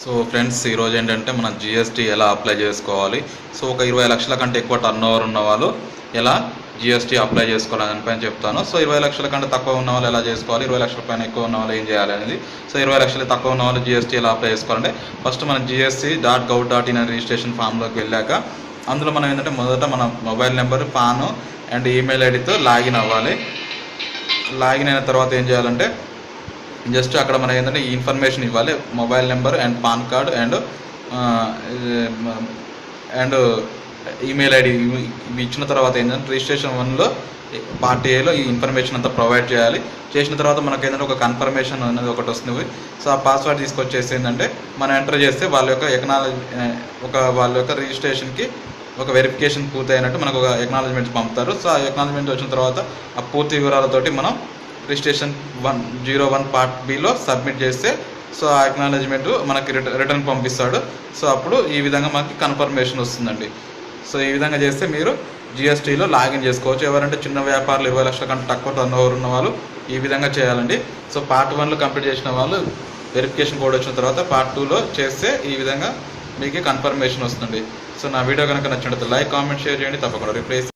So friends ఈరోజు ఏంటంటే మన జిఎస్టీ ఎలా అప్లై చేసుకోవాలి? సో ఒక ఇరవై లక్షల కంటే ఎక్కువ టర్న్ ఓవర్ ఉన్న వాళ్ళు ఎలా జిఎస్టీ అప్లై చేసుకోవాలని దానిపైన చెప్తాను. సో ఇరవై లక్షల కంటే తక్కువ ఉన్న వాళ్ళు ఎలా చేసుకోవాలి? ఇరవై లక్షల పైన ఎక్కువ ఉన్న వాళ్ళు ఏం చేయాలి అనేది. సో ఇరవై లక్షలు తక్కువ ఉన్న వాళ్ళు జిఎస్టీ ఎలా అప్లై చేసుకోవాలంటే ఫస్ట్ మన GST dot gov dot in registration ఫామ్లోకి వెళ్ళాక అందులో మనం ఏంటంటే మొదట మన mobile number PAN and email ఐడితో లాగిన్ అవ్వాలి. లాగిన్ అయిన తర్వాత ఏం చేయాలంటే జస్ట్ అక్కడ మనం ఏంటంటే ఈ ఇన్ఫర్మేషన్ ఇవ్వాలి. Mobile number and PAN card and and email ID ఇవి ఇచ్చిన తర్వాత ఏంటంటే రిజిస్ట్రేషన్ వన్లో పార్ట్ ఏలో ఈ ఇన్ఫర్మేషన్ అంతా ప్రొవైడ్ చేయాలి. చేసిన తర్వాత మనకి ఏంటంటే ఒక కన్ఫర్మేషన్ అనేది ఒకటి వస్తుంది. సో ఆ పాస్వర్డ్ తీసుకొచ్చేసి ఏంటంటే మనం ఎంటర్ చేస్తే వాళ్ళ యొక్క ఎకనాలజీ ఒక వాళ్ళ యొక్క రిజిస్ట్రేషన్కి ఒక వెరిఫికేషన్ పూర్తి అయినట్టు మనకు ఒక ఎక్నాలజ్మెంట్ పంపుతారు. సో ఆ ఎక్నాలజ్మెంట్ వచ్చిన తర్వాత ఆ పూర్తి వివరాలతోటి మనం registration one zero one part below submit చేస్తే సో ఆ ఎక్నాలజ్మెంట్ మనకి రిటర్న్ పంపిస్తాడు. సో అప్పుడు ఈ విధంగా మనకి కన్ఫర్మేషన్ వస్తుందండి. సో ఈ విధంగా చేస్తే మీరు జిఎస్టీలో లాగిన్ చేసుకోవచ్చు. ఎవరంటే చిన్న వ్యాపారులు ఇరవై లక్షల కంటే తక్కువ టర్న్ ఓవర్ ఉన్న వాళ్ళు ఈ విధంగా చేయాలండి. సో పార్ట్ వన్లో కంప్లీట్ చేసిన వాళ్ళు వెరిఫికేషన్ కోడ్ వచ్చిన తర్వాత పార్ట్ టూలో చేస్తే ఈ విధంగా మీకు కన్ఫర్మేషన్ వస్తుంది సో నా వీడియో కనుక నచ్చినట్లయితే లైక్ కామెంట్ షేర్ చేయండి. తప్పకుండా రిప్లేస్